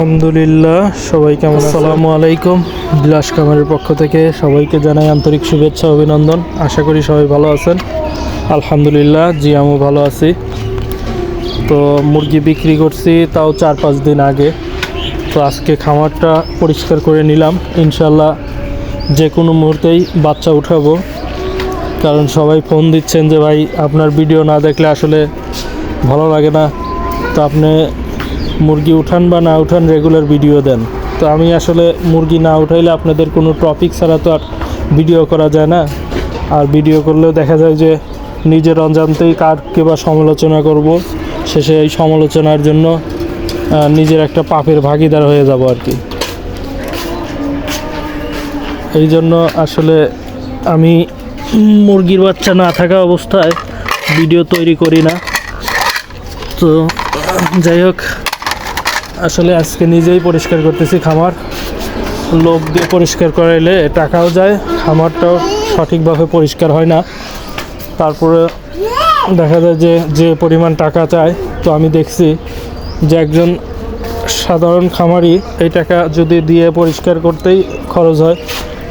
আলহামদুলিল্লাহ, সবাই কেমন আসসালামু আলাইকুম। বিলাস কামারের পক্ষ থেকে সবাইকে জানাই আন্তরিক শুভেচ্ছা, অভিনন্দন। আশা করি সবাই ভালো আছেন। আলহামদুলিল্লাহ, জি, আমিও ভালো আছি। তো মুরগি বিক্রি করছি তাও চার পাঁচ দিন আগে। তো আজকে খামারটা পরিষ্কার করে নিলাম। ইনশাল্লাহ যে কোনো মুহূর্তেই বাচ্চা উঠাবো। কারণ সবাই ফোন দিচ্ছেন যে, ভাই, আপনার ভিডিও না দেখলে আসলে ভালো লাগে না। তো আপনি মুরগি উঠান বা না উঠান রেগুলার ভিডিও দেন। তো আমি আসলে মুরগি না উঠাইলে আপনাদের কোনো টপিক ছাড়া তো আর ভিডিও করা যায় না। আর ভিডিও করলেও দেখা যায় যে নিজের অজান্তেই কারকে বা সমালোচনা করব, শেষে এই সমালোচনার জন্য নিজের একটা পাপের ভাগিদার হয়ে যাব আর কি। এই জন্য আসলে আমি মুরগির বাচ্চা না থাকা অবস্থায় ভিডিও তৈরি করি না। তো যাই হোক আসলে আজকে নিজেই পরিষ্কার করতেছি খামার। লোক দিয়ে পরিষ্কার করাইলে টাকাও যায়, খামারটাও সঠিকভাবে পরিষ্কার হয় না। তারপরে দেখা যায় যে যে পরিমাণ টাকা চায়, তো আমি দেখছি যে একজন সাধারণ খামারি এই টাকা যদি দিয়ে পরিষ্কার করতেই খরচ হয়,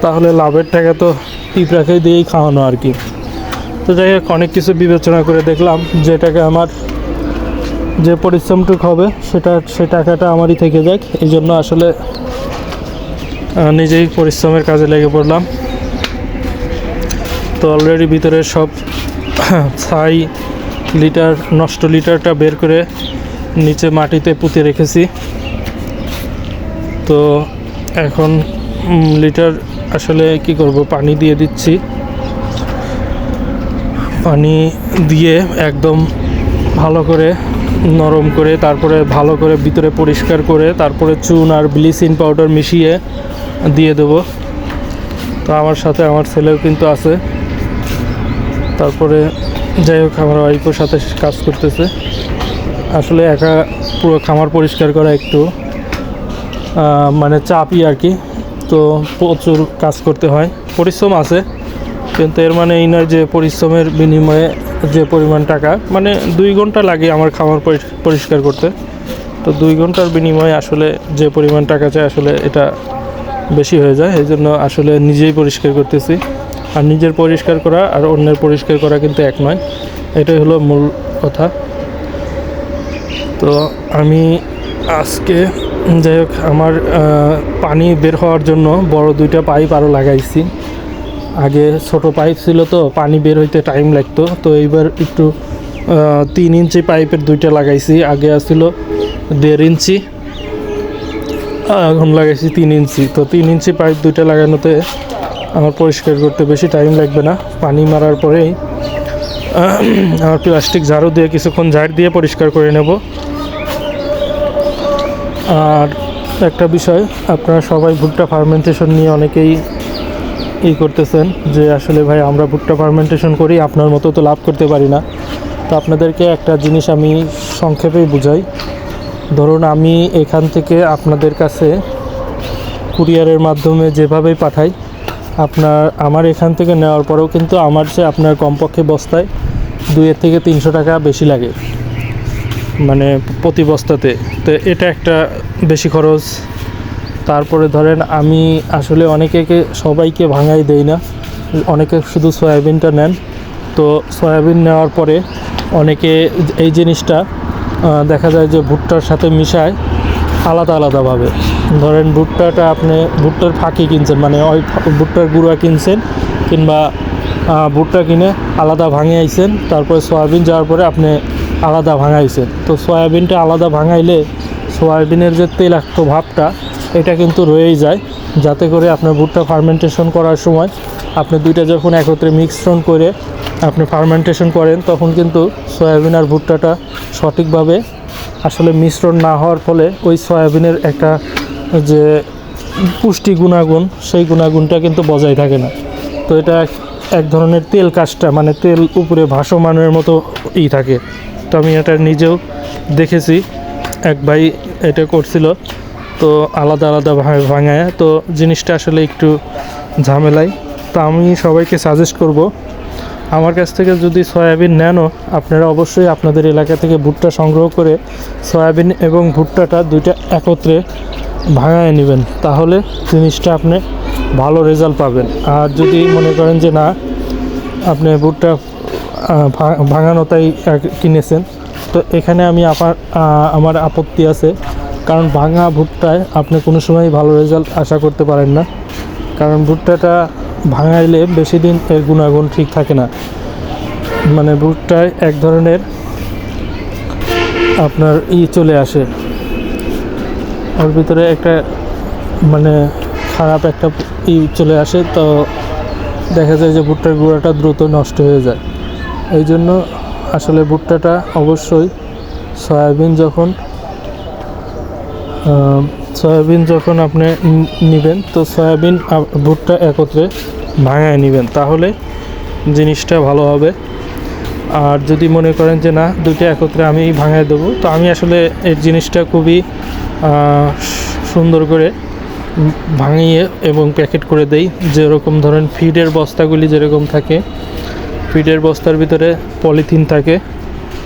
তাহলে লাভের টাকা তো পিঁপড়াকে দিয়েই খাওয়ানো আর কি। তো যাই হোক, অনেক কিছু বিবেচনা করে দেখলাম যে টাকা আমার যে পরিশ্রমটুক হবে, সেটা, সে টাকাটা আমারই থেকে যাক। এই জন্য আসলে নিজেই পরিশ্রমের কাজে লেগে পড়লাম। তো অলরেডি ভিতরে সব ছাই লিটার, নষ্ট লিটারটা বের করে নিচে মাটিতে পুঁতে রেখেছি। তো এখন লিটার আসলে কি করব, পানি দিয়ে দিচ্ছি। পানি দিয়ে একদম ভালো করে নরম করে, তারপরে ভালো করে ভিতরে পরিষ্কার করে, তারপরে চুন আর ব্লিচিং পাউডার মিশিয়ে দিয়ে দেবো। তো আমার সাথে আমার ছেলেও কিন্তু আছে। তারপরে যাই হোক, আমার ওয়াইফের সাথে কাজ করতেছে। আসলে একা পুরো খামার পরিষ্কার করা একটু মানে চাপই আর কি। তো প্রচুর কাজ করতে হয়। পরিশ্রম আছে। কিন্তু এর মানে এই নয় যে পরিশ্রমের বিনিময়ে যে পরিমাণ টাকা মানে দুই ঘণ্টা লাগে আমার পরি- পরিষ্কার করতে। তো দুই ঘণ্টার বিনিময়ে আসলে যে পরিমাণ টাকা চাই আসলে এটা বেশি হয়ে যায়, এই জন্য আসলে নিজেই পরিষ্কার করতেছি। আর নিজের পরিষ্কার করা আর অন্যের পরিষ্কার করা কিন্তু এক নয়, এটাই হলো মূল কথা। তো আমি আজকে যাই হোক, আমার পানি বের হওয়ার জন্য বড় দুইটা পাইপ আরও লাগাইছি। আগে ছোট পাইপ ছিল তো, পানি বের হইতে টাইম লাগতো। তো এইবার একটু তিন ইঞ্চি পাইপের দুইটা লাগাইছি। আগে আসছিল দেড় ইঞ্চি এখন লাগাইছি তিন ইঞ্চি। তো তিন ইঞ্চি পাইপ দুইটা লাগানোতে আমার পরিষ্কার করতে বেশি টাইম লাগবে না। পানি মারার পরেই আমার প্লাস্টিক ঝাড়ু দিয়ে কিছুক্ষণ ঝাড় দিয়ে পরিষ্কার করে নেব। আর একটা বিষয়, আপনারা সবাই ভুট্টা ফার্মেন্টেশন নিয়ে অনেকেই ই করতেছেন যে আসলে ভাই আমরা ভুট্টা ফার্মেন্টেশন করি, আপনার মতো তো লাভ করতে পারি না। তো আপনাদেরকে একটা জিনিস আমি সংক্ষেপেই বুঝাই। ধরুন আমি এখান থেকে আপনাদের কাছে কুরিয়ারের মাধ্যমে যেভাবেই পাঠাই, আপনার, আমার এখান থেকে নেওয়ার পরেও কিন্তু আমার সে আপনার কমপক্ষে বস্তায় দুইয়ের থেকে তিনশো টাকা বেশি লাগে। মানে প্রতি বস্তাতে। তো এটা একটা বেশি খরচ। তারপরে ধরেন আমি আসলে অনেকে সবাইকে ভাঙাই দেই না। অনেকে শুধু সয়াবিনটা নেন। তো সয়াবিন নেওয়ার পরে অনেকে এই জিনিসটা দেখা যায় যে ভুট্টার সাথে মিশায় আলাদা আলাদাভাবে ধরেন ভুট্টাটা আপনি, ভুট্টার ফাঁকি কিনছেন মানে ওই ভুট্টার গুঁড়া কিনছেন কিংবা ভুট্টা কিনে আলাদা ভাঙে আইছেন তারপরে সয়াবিন যাওয়ার পরে আপনি আলাদা ভাঙাইছেন। তো সয়াবিনটা আলাদা ভাঙাইলে সয়াবিনের যে তেলাক্ত ভাবটা এটা কিন্তু রয়েই যায়। যাতে করে আপনার ভুট্টা ফার্মেন্টেশন করার সময় আপনি দুইটা যখন একত্রে মিশ্রণ করে আপনি ফার্মেন্টেশন করেন, তখন কিন্তু সয়াবিন আর ভুট্টাটা সঠিকভাবে আসলে মিশ্রণ না হওয়ার ফলে ওই সয়াবিনের একটা যে পুষ্টি গুণাগুণ, সেই গুণাগুণটা কিন্তু বজায় থাকে না। তো এটা এক ধরনের তেল কাজটা মানে তেল উপরে ভাসমানের মতো ই থাকে। তো আমি এটা নিজেও দেখেছি। এক ভাই এটা করছিল। তো আলাদা আলাদা ভাবে ভাঙায়। তো জিনিসটা আসলে একটু ঝামেলাই। তো আমি সবাইকে সাজেস্ট করব আমার কাছ থেকে যদি সয়াবিন নেনও আপনারা অবশ্যই আপনাদের এলাকা থেকে ভুট্টা সংগ্রহ করে সয়াবিন এবং ভুট্টাটা দুইটা একত্রে ভাঙায় নেবেন। তাহলে জিনিসটা আপনি ভালো রেজাল্ট পাবেন। আর যদি মনে করেন যে না আপনি ভুট্টা আহ, ভা- ভাঙানোটাই এক- কিনেছেন তো এখানে আমি আমার আমার আপত্তি আছে। কারণ ভাঙা ভুট্টায় আপনি কোনো সময় ভালো রেজাল্ট আশা করতে পারেন না। কারণ ভুট্টাটা ভাঙাইলে বেশি দিন এর গুণাগুণ ঠিক থাকে না। মানে ভুট্টায় এক ধরনের আপনার ই চলে আসে। ওর ভিতরে একটা মানে খারাপ একটা ই চলে আসে, তো দেখা যায় যে ভুট্টার গুঁড়াটা দ্রুত নষ্ট হয়ে যায়। এই জন্য আসলে ভুট্টাটা অবশ্যই সয়াবিন যখন সয়াবিন যখন আপনি নিবেন, তো সয়াবিন ভুট্টা একত্রে ভাঙায় নেবেন, তাহলে জিনিসটা ভালো হবে। আর যদি মনে করেন যে না দুটো একত্রে আমি ভাঙায় দেবো, তো আমি আসলে এই জিনিসটা খুবই সুন্দর করে ভাঙিয়ে এবং প্যাকেট করে দেই। যেরকম ধরেন ফিডের বস্তাগুলি যেরকম থাকে, ফিডের বস্তার ভিতরে পলিথিন থাকে,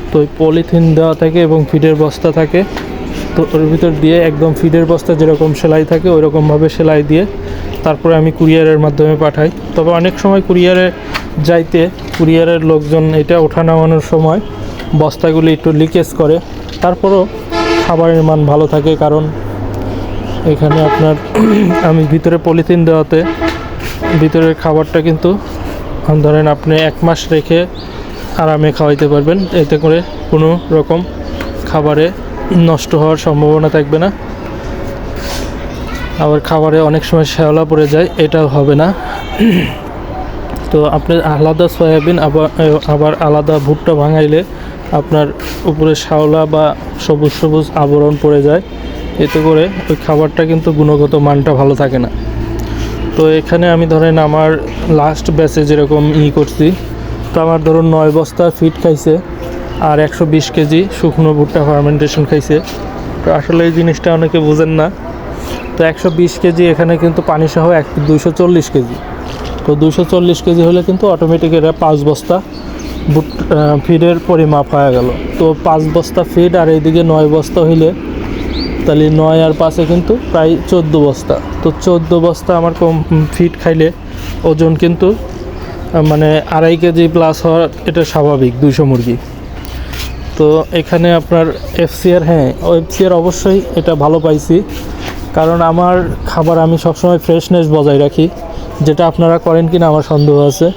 তো ওই পলিথিন দেওয়া থাকে এবং ফিডের বস্তা থাকে। তো ওর ভিতর দিয়ে একদম ফিডের বস্তা যেরকম সেলাই থাকে ওই রকমভাবে সেলাই দিয়ে তারপরে আমি কুরিয়ারের মাধ্যমে পাঠাই। তবে অনেক সময় কুরিয়ারে যাইতে কুরিয়ারের লোকজন এটা ওঠা নামানোর সময় বস্তাগুলি একটু লিকেজ করে, তারপরও খাবারের মান ভালো থাকে কারণ এখানে আপনার আমি ভিতরে পলিথিন দেওয়াতে ভিতরের খাবারটা কিন্তু ধরেন আপনি এক মাস রেখে আরামে খাওয়াইতে পারবেন। এতে করে কোনো রকম খাবারে নষ্ট হওয়ার সম্ভাবনা থাকবে না। আবার খাবারে অনেক সময় শ্যাওলা পড়ে যায়, এটাও হবে না। তো আপনি আলাদা সয়াবিন, আবার আবার আলাদা ভুট্টা ভাঙাইলে আপনার উপরে শ্যাওলা বা সবুজ সবুজ আবরণ পড়ে যায়। এতে করে ওই খাবারটা কিন্তু গুণগত মানটা ভালো থাকে না। তো এখানে আমি ধরেন আমার লাস্ট ব্যাচে যেরকম ই করছি, তো আমার ধরুন নয় বস্তা ফিট খাইছে। আর একশো বিশ কেজি শুকনো ভুট্টা ফার্মেন্টেশন খাইছে। তো আসলে এই জিনিসটা অনেকে বুঝেন না। তো একশো বিশ কেজি এখানে কিন্তু পানি সহ এক দুশো চল্লিশ কেজি। তো দুশো চল্লিশ কেজি হলে কিন্তু অটোমেটিক এরা পাঁচ বস্তা বুট ফিডের পরিমাপ হয়ে গেল। তো পাঁচ বস্তা ফিড আর এইদিকে নয় বস্তা হইলে তাহলে নয় আর পাঁচে কিন্তু প্রায় চোদ্দ বস্তা। তো চোদ্দ বস্তা আমার কম ফিট খাইলে ওজন কিন্তু মানে আড়াই কেজি প্লাস হওয়া এটা স্বাভাবিক দুইশো মুরগি। তো এখানে আপনার এফসিআর হ্যাঁ এফসিআর অবশ্যই এটা ভালো পাইছি। কারণ আমার খাবার আমি সবসময় ফ্রেশনেস বজায় রাখি, যেটা আপনারা করেন কি না আমার সন্দেহ আছে।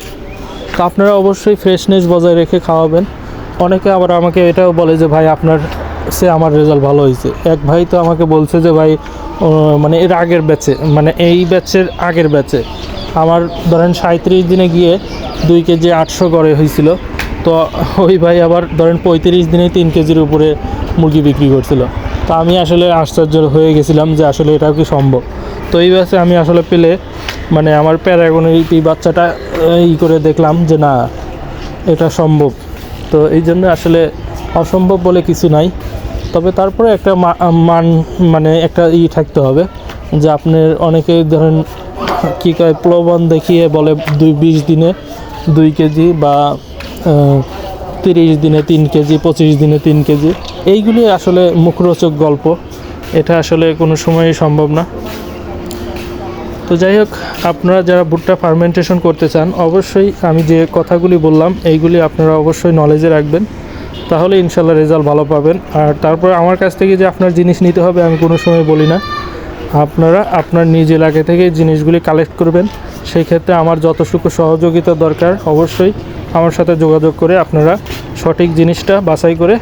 তো আপনারা অবশ্যই ফ্রেশনেস বজায় রেখে খাওয়াবেন। অনেকে আবার আমাকে এটাও বলে যে, ভাই, আপনার সে আমার রেজাল্ট ভালো হয়েছে। এক ভাই তো আমাকে বলছে যে, ভাই মানে এর আগের ব্যাচে মানে এই ব্যাচের আগের ব্যাচে আমার ধরেন সাঁত্রিশ দিনে গিয়ে দুই কেজি আটশো করে হয়েছিল। তো ওই ভাই আবার ধরেন পঁয়ত্রিশ দিনে তিন কেজির উপরে মুরগি বিক্রি করছিল। তো আমি আসলে আশ্চর্য হয়ে গেছিলাম যে আসলে এটাও কি সম্ভব? তো এই ব্যাচে আমি আসলে পেলে মানে আমার প্যারাগনের এই বাচ্চাটা ই করে দেখলাম যে না, এটা সম্ভব। তো এই জন্য আসলে অসম্ভব বলে কিছু নাই। তবে তারপরে একটা মান মানে একটা ই থাকতে হবে যে আপনার অনেকে ধরেন কী কয় প্রলোভন দেখিয়ে বলে দুই, বিশ দিনে দুই কেজি বা তিরিশ দিনে তিন কেজি, পঁচিশ দিনে তিন কেজি। এইগুলি আসলে মুখরোচক গল্প। এটা আসলে কোনো সময়ই সম্ভব না। তো যাই হোক, আপনারা যারা ভুট্টা ফার্মেন্টেশন করতে চান, অবশ্যই আমি যে কথাগুলি বললাম, এইগুলি আপনারা অবশ্যই নলেজে রাখবেন। তাহলে ইনশাল্লাহ রেজাল্ট ভালো পাবেন। আর তারপর আমার কাছ থেকে যে আপনার জিনিস নিতে হবে, আমি কোনো সময় বলি না। আপনারা আপনার নিজ এলাকা থেকে জিনিসগুলি কালেক্ট করবেন। সেই ক্ষেত্রে আমার যতটুকু সহযোগিতা দরকার, অবশ্যই আমার সাথে যোগাযোগ করে আপনারা সঠিক জিনিসটা বাছাই করে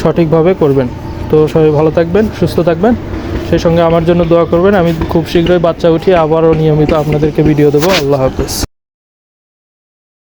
সঠিকভাবে করবেন। তো সবাই ভালো থাকবেন, সুস্থ থাকবেন। সেই সঙ্গে আমার জন্য দোয়া করবেন। আমি খুব শীঘ্রই বাচ্চা উঠিয়ে আবারও নিয়মিত আপনাদেরকে ভিডিও দেবো। আল্লাহ হাফেজ।